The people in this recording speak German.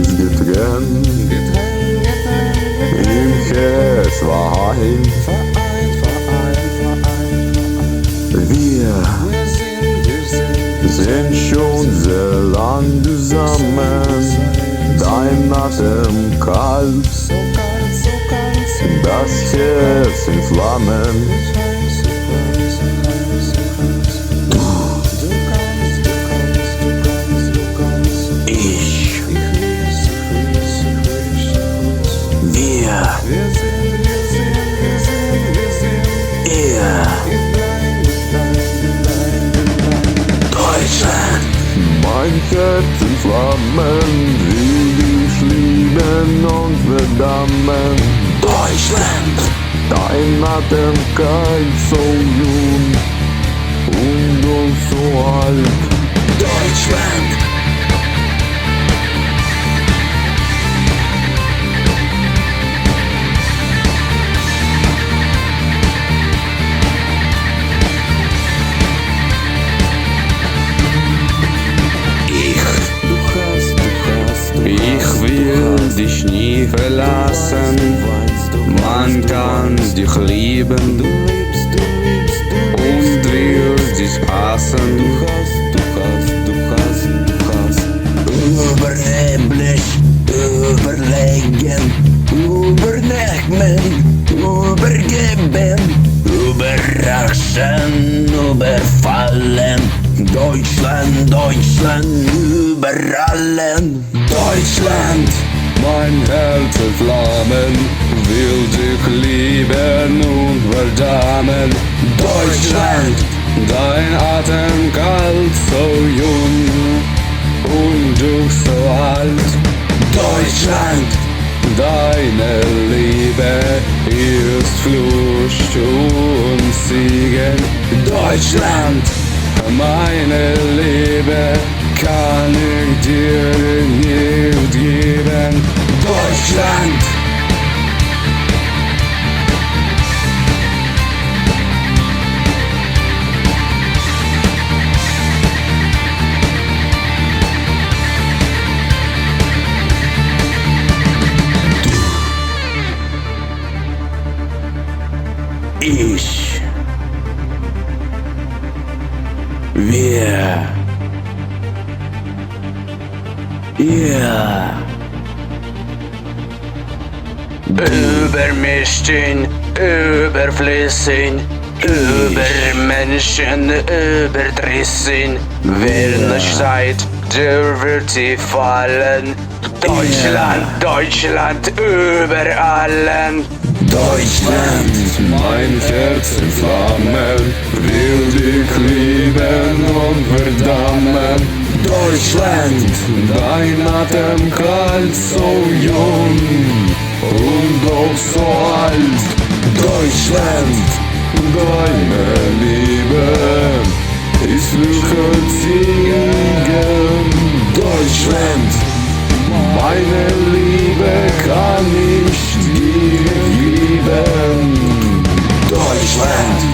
Geist getrennt, im Herz war ein. Wir sind schon sehr lang zusammen, dein Atem kalt, das Herz in Flammen. Mein Herz in Flammen will dich lieben und verdammen. Deutschland. Dein Atem kalt, so jung und so alt. Deutschland. Dich nie verlassen, man kann dich lieben und wird dich hassen. Überheblich, überlegen, übernehmen, übergeben, überraschen, überfallen. Deutschland, Deutschland, überallen. Deutschland, mein Herz Flammen, will dich lieben und verdammen. Deutschland, dein Atem kalt, so jung und du so alt. Deutschland, deine Liebe ist Flucht und Siegen. Deutschland, meine Liebe kann ich dir nicht ich, wir, ihr. Übermischen, überfließen, über Menschen überdrissen. Wer nicht seid, der wird sie fallen. Deutschland, Deutschland über allen. Deutschland, mein Herz in Flammen, will dich lieben und verdammen. Deutschland, dein Atem kalt, so jung und doch so alt. Deutschland, deine Liebe ist Lücherziegen. Deutschland, meine Liebe kann ich. Deutschland.